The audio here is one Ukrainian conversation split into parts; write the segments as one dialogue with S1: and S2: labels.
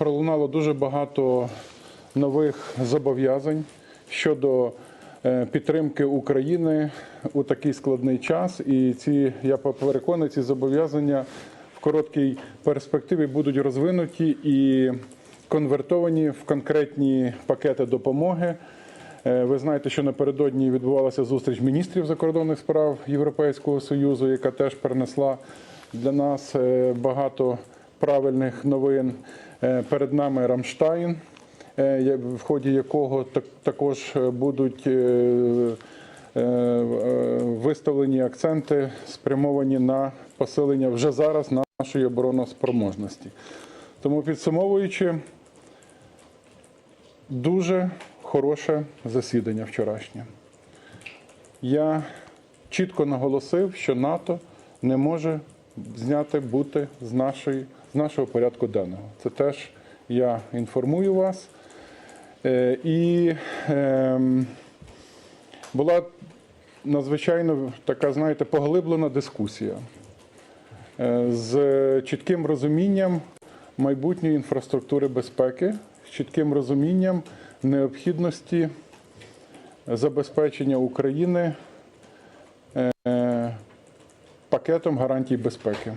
S1: пролунало дуже багато нових зобов'язань щодо е, підтримки України у такий складний час. І ці, я переконаний, ці зобов'язання в короткій перспективі будуть розвинуті і конвертовані в конкретні пакети допомоги. Е, Ви знаєте, що напередодні відбувалася зустріч міністрів закордонних справ Європейського союзу, яка теж принесла для нас е, багато правильних новин. Е, Перед нами Рамштайн, е, в ході якого також будуть е, виставлені акценти, спрямовані на посилення вже зараз нашої обороноспроможності. Тому підсумовуючи, дуже хороше засідання вчорашнє. Я чітко наголосив, що НАТО не може зняти бути з, нашої, з нашого порядку денного. Це теж я інформую вас. Е, і ем, була надзвичайно така, знаєте, поглиблена дискусія е, з чітким розумінням майбутньої інфраструктури безпеки, з чітким розумінням необхідності забезпечення України е, пакетом гарантій безпеки.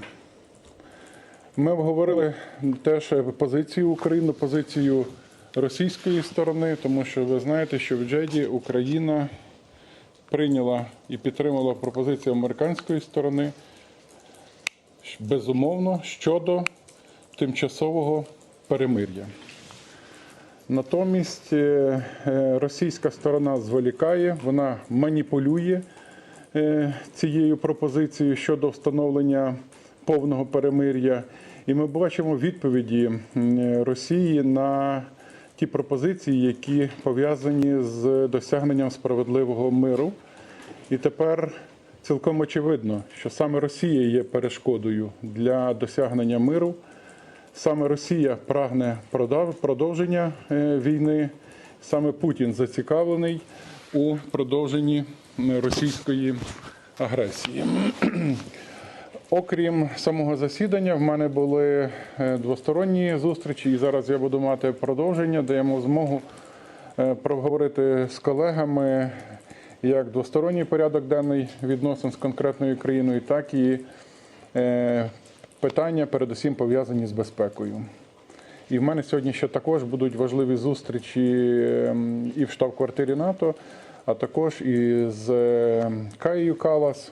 S1: Ми обговорили теж позицію України, позицію російської сторони, тому що ви знаєте, що в Джеді Україна прийняла і підтримала пропозицію американської сторони безумовно щодо тимчасового перемир'я. Натомість е, е, російська сторона зволікає, вона маніпулює е, цією пропозицією щодо встановлення повного перемир'я. І ми бачимо відповіді Росії на ті пропозиції, які пов'язані з досягненням справедливого миру. І тепер цілком очевидно, що саме Росія є перешкодою для досягнення миру. Саме Росія прагне продовження е, війни, саме Путін зацікавлений у продовженні російської агресії. Окрім самого засідання, в мене були е, двосторонні зустрічі, і зараз я буду мати продовження, даємо змогу е, проговорити з колегами як двосторонній порядок денний відносин з конкретною країною, так і е, питання, передусім пов'язані з безпекою. І в мене сьогодні ще також будуть важливі зустрічі ем, і в штаб-квартирі НАТО, а також і з ем, Каєю Калас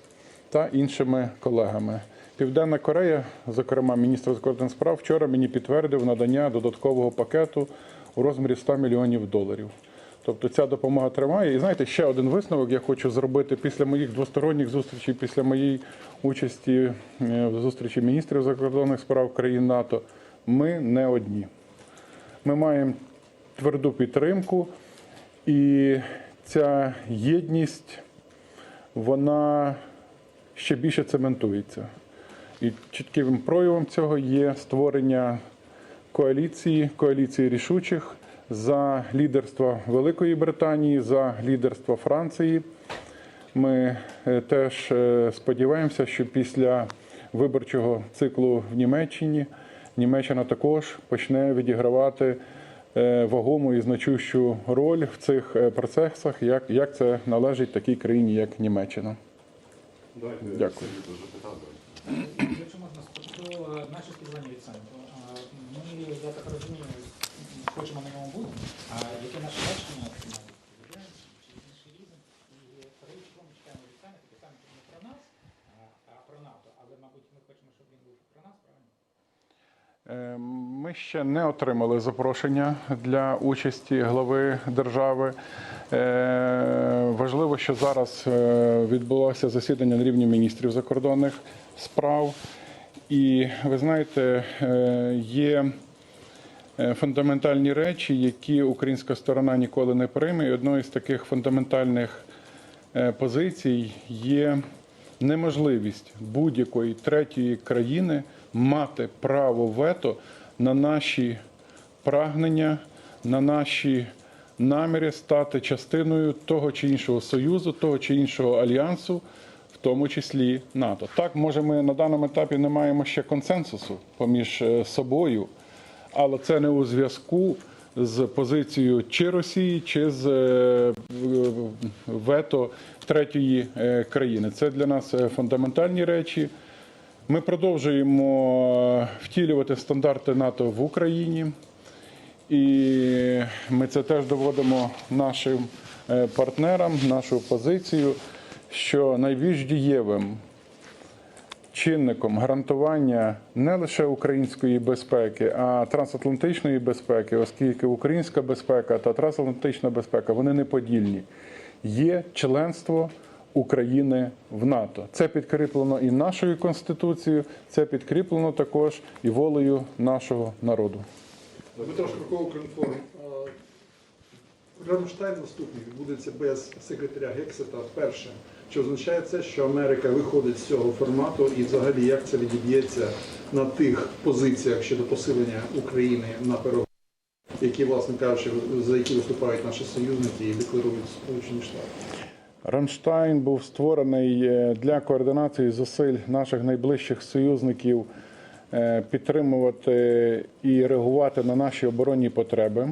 S1: та іншими колегами. Південна Корея, зокрема, міністр закордонних справ, вчора мені підтвердив надання додаткового пакету у розмірі 100 мільйонів доларів. Тобто ця допомога триває. І знаєте, ще один висновок я хочу зробити після моїх двосторонніх зустрічей, після моєї участі е, в зустрічі міністрів закордонних справ країн НАТО. Ми не одні. Ми маємо тверду підтримку, і ця єдність вона ще більше цементується. І чітким проявом цього є створення коаліції, коаліції рішучих за лідерства Великої Британії, за лідерства Франції. Ми е, теж е, сподіваємося, що після виборчого циклу в Німеччині Німеччина також почне відігравати е, вагому і значущу роль в цих процесах, як це належить такій країні, як Німеччина.
S2: Давайте
S1: Дякую.
S3: Якщо можна спочатку наші сподівання від саміту. Ми, я так розумію, хочемо на ньому бути. А яке наше бачення саміту? Президент чи? І перед чого від саміту, бо не про нас, а, а про НАТО. Але, мабуть, ми хочемо, щоб він був про нас, правильно?
S1: Е, Ми ще не отримали запрошення для участі глави держави. Важливо, що зараз е, відбулося засідання на рівні міністрів закордонних справ. І ви знаєте, е, є е, фундаментальні речі, які українська сторона ніколи не прийме. І одною з таких фундаментальних позицій є неможливість будь-якої третьої країни мати право вето на наші прагнення, на наші наміри стати частиною того чи іншого союзу, того чи іншого альянсу, в тому числі НАТО. Так, може, ми на даному етапі не маємо ще консенсусу поміж е, собою. але це не у зв'язку з позицією чи Росії, чи з е, вето третьої е, країни. Це для нас фундаментальні речі. Ми продовжуємо втілювати стандарти НАТО в Україні, і ми це теж доводимо нашим е, партнерам, нашу позицію, що найбільш дієвим чинником гарантування не лише української безпеки, а трансатлантичної безпеки, оскільки українська безпека та трансатлантична безпека вони неподільні, є членство України в НАТО. Це підкріплено і нашою конституцією, це підкріплено також і волею нашого народу.
S2: Дмитро Шкурков, Укрінформ. Рамштайн наступний відбудеться без секретаря Гексета перше. Чи означає це, що Америка виходить з цього формату і взагалі як це відіб'ється на тих позиціях щодо посилення України на переговорах, які, власне кажучи, за які виступають наші союзники і декларують Сполучені Штати?
S1: Рамштайн був створений е, для координації зусиль наших найближчих союзників підтримувати і реагувати на наші оборонні потреби.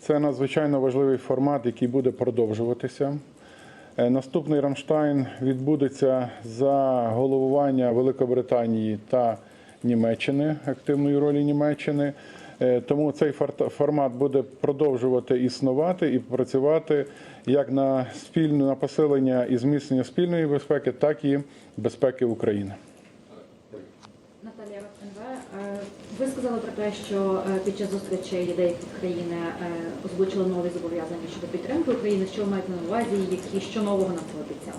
S1: Це надзвичайно важливий формат, який буде продовжуватися. Е, Наступний Рамштайн відбудеться за головування Великобританії та Німеччини, активної ролі Німеччини. Е, Тому цей формат буде продовжувати існувати і працювати як на спільне на посилення і зміцнення спільної безпеки, так і безпеки України.
S4: Ви сказали про те, що е, під час зустрічі лідерів країни е, озвучили нові зобов'язання щодо підтримки України. Що маєте на увазі? Які що нового нам пообіцяли?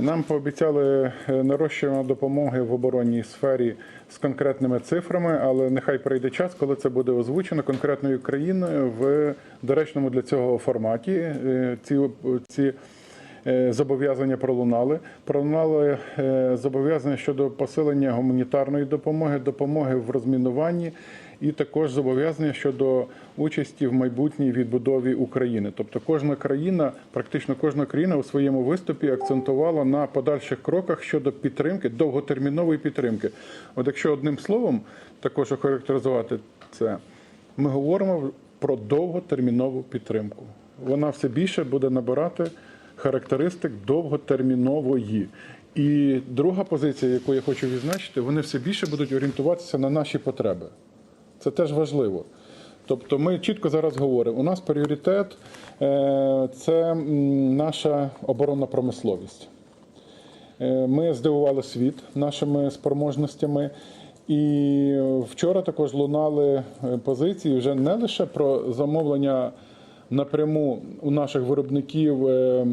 S1: Нам пообіцяли е, нарощування допомоги в оборонній сфері з конкретними цифрами, але нехай прийде час, коли це буде озвучено конкретною країною в доречному для цього форматі. Ці, ці зобов'язання пролунали. Пролунали е, зобов'язання щодо посилення гуманітарної допомоги, допомоги в розмінуванні. І також зобов'язання щодо участі в майбутній відбудові України. Тобто кожна країна, практично кожна країна у своєму виступі акцентувала на подальших кроках щодо підтримки, довготермінової підтримки. От якщо одним словом також охарактеризувати це, ми говоримо про довготермінову підтримку. Вона все більше буде набирати характеристик довготермінової. І друга позиція, яку я хочу відзначити, вони все більше будуть орієнтуватися на наші потреби. Це теж важливо. Тобто ми чітко зараз говоримо, у нас пріоритет е, це наша оборонна промисловість. Е, Ми здивували світ нашими спроможностями. І вчора також лунали е, позиції вже не лише про замовлення напряму у наших виробників е,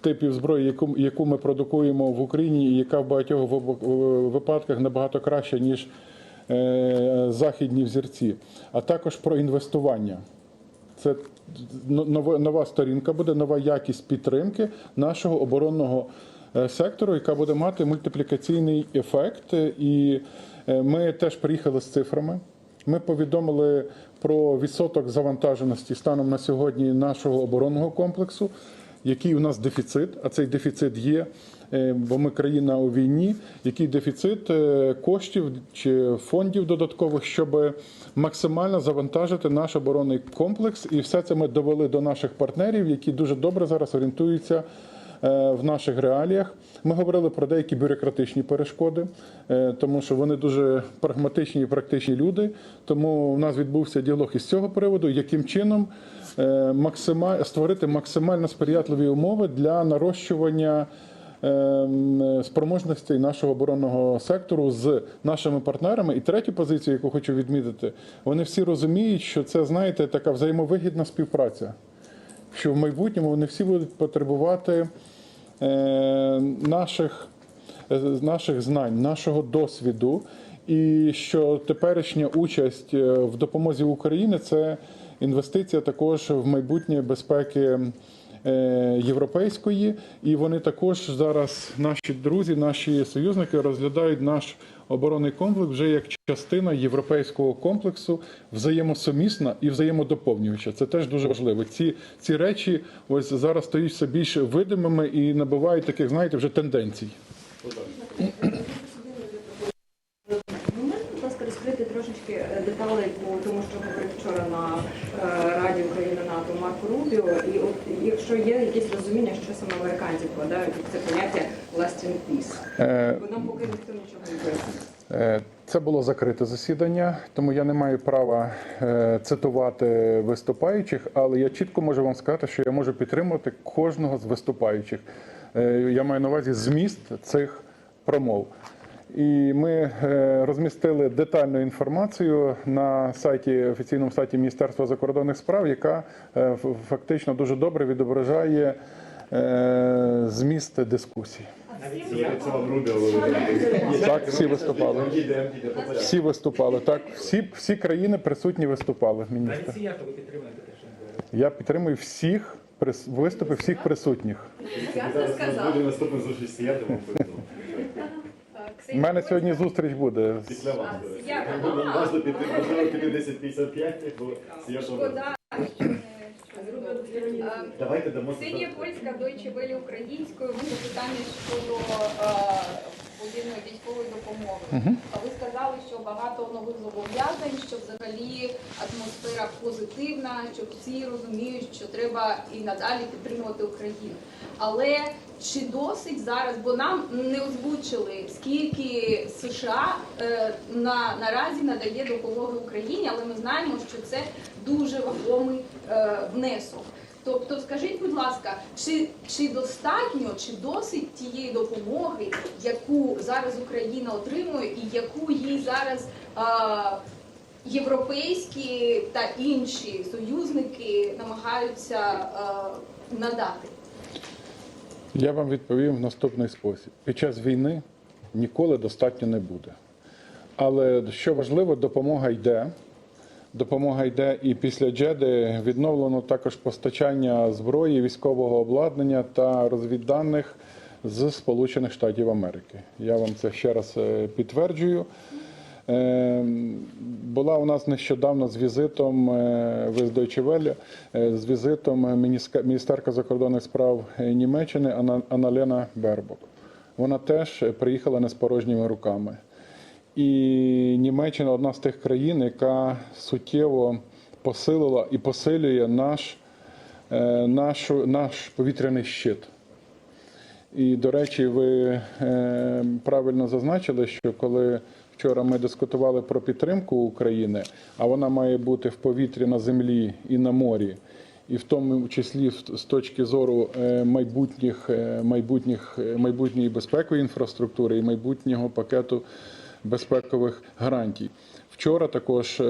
S1: типів зброї, яку, яку ми продукуємо в Україні, і яка в багатьох випадках набагато краща, ніж е, західні взірці, а також про інвестування. Це нова, нова сторінка буде, нова якість підтримки нашого оборонного е, сектору, яка буде мати мультиплікаційний ефект. І е, ми теж приїхали з цифрами. Ми повідомили про відсоток завантаженості станом на сьогодні нашого оборонного комплексу, який у нас дефіцит, а цей дефіцит є, е, бо ми країна у війні, який дефіцит е, коштів чи фондів додаткових, щоб максимально завантажити наш оборонний комплекс. І все це ми довели до наших партнерів, які дуже добре зараз орієнтуються в наших реаліях. Ми говорили про деякі бюрократичні перешкоди, е, тому що вони дуже прагматичні і практичні люди. Тому у нас відбувся діалог із цього приводу, яким чином е, створити максимально сприятливі умови для нарощування ем, спроможностей нашого оборонного сектору з нашими партнерами. І третю позицію, яку хочу відмітити, вони всі розуміють, що це, знаєте, така взаємовигідна співпраця. Що в майбутньому вони всі будуть потребувати е, наших, е, наших знань, нашого досвіду, і що теперішня участь е, в допомозі України це інвестиція також в майбутнє безпеки е, європейської, і вони також зараз, наші друзі, наші союзники, розглядають наш оборонний комплекс вже як частина європейського комплексу, взаємосумісна і взаємодоповнююча. Це теж дуже важливо. Ці, ці речі ось зараз стають все більш видимими і набувають таких, знаєте, вже тенденцій.
S4: Можете, будь ласка, розкрити трошечки е, деталей
S5: говорив вчора на НАТО Марко Рубіо. І от якщо є якесь розуміння, що саме американці вкладають в це поняття lasting peace,
S1: Е,
S5: бо нам поки ніхто нічого не пояснив.
S1: Е, Це було закрите засідання, тому я не маю права е, цитувати виступаючих, але я чітко можу вам сказати, що я можу підтримувати кожного з виступаючих. Я маю на увазі зміст цих промов. І ми е, розмістили детальну інформацію на сайті офіційному сайті Міністерства закордонних справ, яка е, фактично дуже добре відображає е, зміст
S6: ви
S1: Так, всі виступали. Всі виступали. Так, всі, всі країни присутні виступали. Міністр. Я підтримую всіх виступи всіх присутніх.
S6: У нас буде наступна зустріч сіяти вам повідомлю.
S1: У мене сьогодні зустріч буде.
S6: Після вас. речі. Важливо піти, можливо, піти 10.55, бо сіяти.
S7: Шкода,
S6: Давайте дамо
S7: Ксенія Польська, Deutsche Welle українською. Ви запитання щодо е, воєнної військової допомоги. А ви сказали, що багато нових зобов'язань, що взагалі атмосфера позитивна, що всі розуміють, що треба і надалі підтримувати Україну. Але чи досить зараз, бо нам не озвучили, скільки США е, на наразі надає допомоги Україні, але ми знаємо, що це дуже вагомий е, внесок. Тобто, скажіть, будь ласка, чи, чи достатньо, чи досить тієї допомоги, яку зараз Україна отримує, і яку їй зараз а, європейські та інші союзники намагаються а, надати?
S1: Я вам відповім в наступний спосіб: під час війни ніколи достатньо не буде. Але що важливо, допомога йде. Допомога йде і після Джеди відновлено також постачання зброї, військового обладнання та розвідданих з Сполучених Штатів Америки. Я вам це ще раз е, підтверджую. Е, Була у нас нещодавно з візитом е, ви з візитом міністерка закордонних справ е, Німеччини Анналена Бербок. Вона теж приїхала не з порожніми руками. І Німеччина одна з тих країн, яка суттєво посилила і посилює наш, е, нашу, наш повітряний щит. І, до речі, ви правильно зазначили, що коли вчора ми дискутували про підтримку України, а вона має бути в повітрі на землі і на морі, і в тому числі з точки зору е, майбутніх, е, майбутніх, е, майбутньої безпекової інфраструктури і майбутнього пакету безпекових гарантій. Вчора також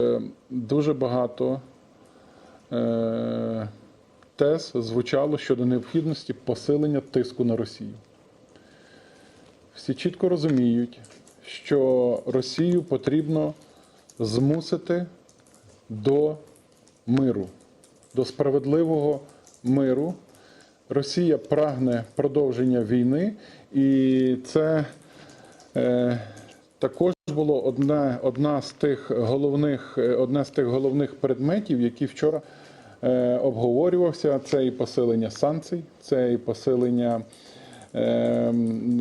S1: дуже багато тез звучало щодо необхідності посилення тиску на Росію. Всі чітко розуміють, що Росію потрібно змусити до миру, до справедливого миру. Росія прагне продовження війни, і це е, також було одне, одна з тих головних, е, одне з тих головних предметів, які вчора е, обговорювався. Це і посилення санкцій, це і посилення,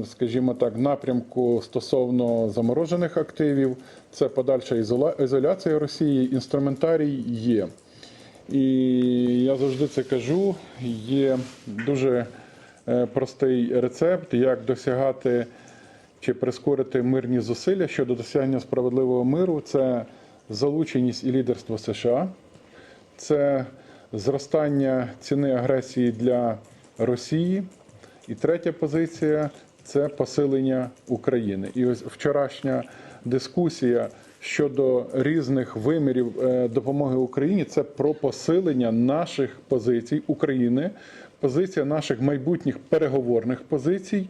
S1: скажімо так, напрямку стосовно заморожених активів, це подальша ізоляція Росії. Інструментарій є. І я завжди це кажу. Є дуже е, простий рецепт, як досягати чи прискорити мирні зусилля щодо досягнення справедливого миру. Це залученість і лідерство США, це зростання ціни агресії для Росії. І третя позиція це посилення України. І ось вчорашня дискусія щодо різних вимірів е, допомоги Україні це про посилення наших позицій України, позиція наших майбутніх переговорних позицій.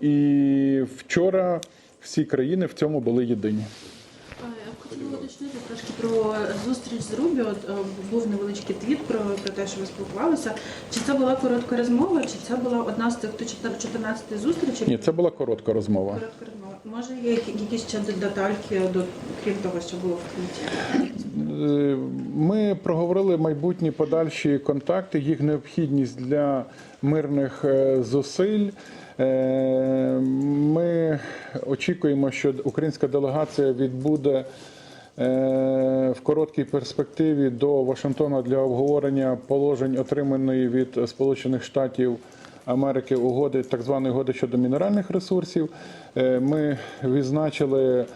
S1: І вчора всі країни в цьому були єдині.
S8: Е, Я б хотіла уточнити трошки про зустріч з Рубі. От е, був невеличкий твіт про, про те, що ви спілкувалися. Чи це була коротка розмова, чи це була одна з тих 14 зустрічей?
S1: Ні, це була коротка розмова.
S8: Коротка розмова. Може, є які- якісь ще детальки, до, крім того, що було в твіті?
S1: Е, Ми проговорили майбутні подальші контакти, їх необхідність для мирних е, зусиль. Е, Ми очікуємо, що українська делегація відбуде в короткій перспективі до Вашингтона для обговорення положень, отриманої від Сполучених Штатів Америки угоди, так званої угоди щодо мінеральних ресурсів. Е, Ми відзначили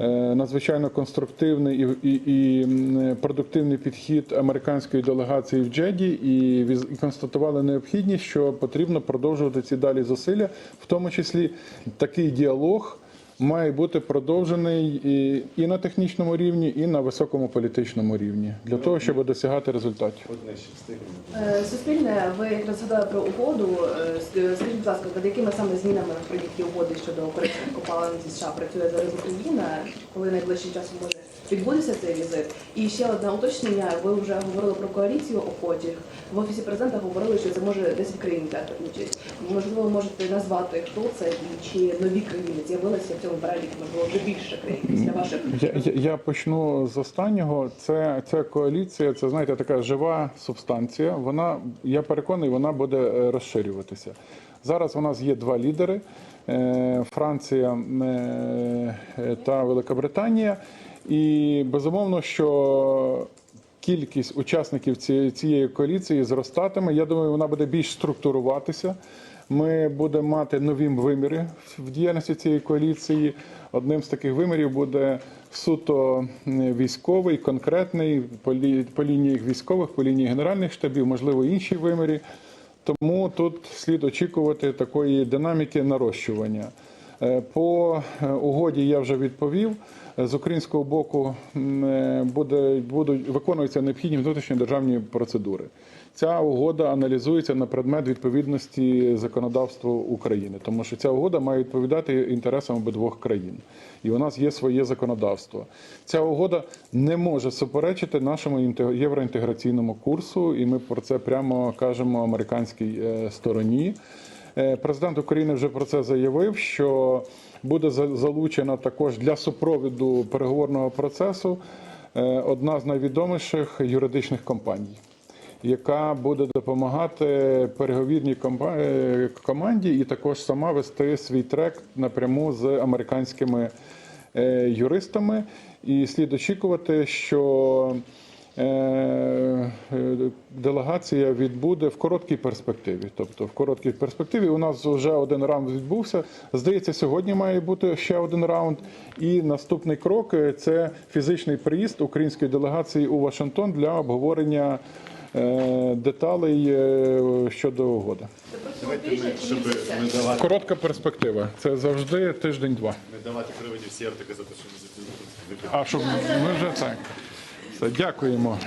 S1: е, надзвичайно конструктивний і, і, і продуктивний підхід американської делегації в Джеді і, і констатували необхідність, що потрібно продовжувати ці далі зусилля, в тому числі такий діалог. Має бути продовжений і, і на технічному рівні, і на високому політичному рівні для того, щоб досягати результатів.
S9: Е, Суспільне, ви якраз згадали про угоду. Е, Скажіть, будь ласка, над якими саме змінами в проєкті угоди щодо корисних копалин зі США працює зараз Україна, коли найближчим часом може відбудеться цей візит? І ще одне уточнення. Ви вже говорили про коаліцію охочих. В офісі президента говорили, що це може 10 країн взяти участь. Можливо, ви можете назвати хто це і чи нові країни з'явилися в цьому переліку, можливо, вже більше країн після ваших
S1: Я, я, почну з останнього. Це ця коаліція, це знаєте, така жива субстанція. Вона я переконаний, вона буде е, розширюватися. Зараз у нас є два лідери: е, Франція е, та Великобританія. І безумовно, що кількість учасників цієї, коаліції зростатиме. Я думаю, вона буде більш структуруватися. Ми будемо мати нові виміри в діяльності цієї коаліції. Одним з таких вимірів буде суто військовий, конкретний по, лі, по лінії військових, по лінії генеральних штабів, можливо, інші вимірі. Тому тут слід очікувати такої динаміки нарощування. Е, По е, угоді я вже відповів. З українського боку е, буде, будуть виконуються необхідні внутрішні державні процедури. Ця угода аналізується на предмет відповідності законодавству України, тому що ця угода має відповідати інтересам обидвох країн, і у нас є своє законодавство. Ця угода не може суперечити нашому інте- євроінтеграційному курсу, і ми про це прямо кажемо американській е, стороні. Е, Президент України вже про це заявив, що буде за- залучена також для супровіду переговорного процесу е, одна з найвідоміших юридичних компаній, яка буде допомагати переговірній е, команді і також сама вести свій трек напряму з американськими е, юристами. І слід очікувати, що делегація відбуде в короткій перспективі. Тобто, в короткій перспективі у нас вже один раунд відбувся. Здається, сьогодні має бути ще один раунд. І наступний крок е, це фізичний приїзд української делегації у Вашингтон для обговорення е, деталей е, щодо угоди.
S6: Давайте ми, щоб не давати,
S1: Коротка перспектива. Це завжди тиждень-два.
S6: не давати приводів сердика за те, що ми.
S1: А щоб ми вже так. Дякуємо.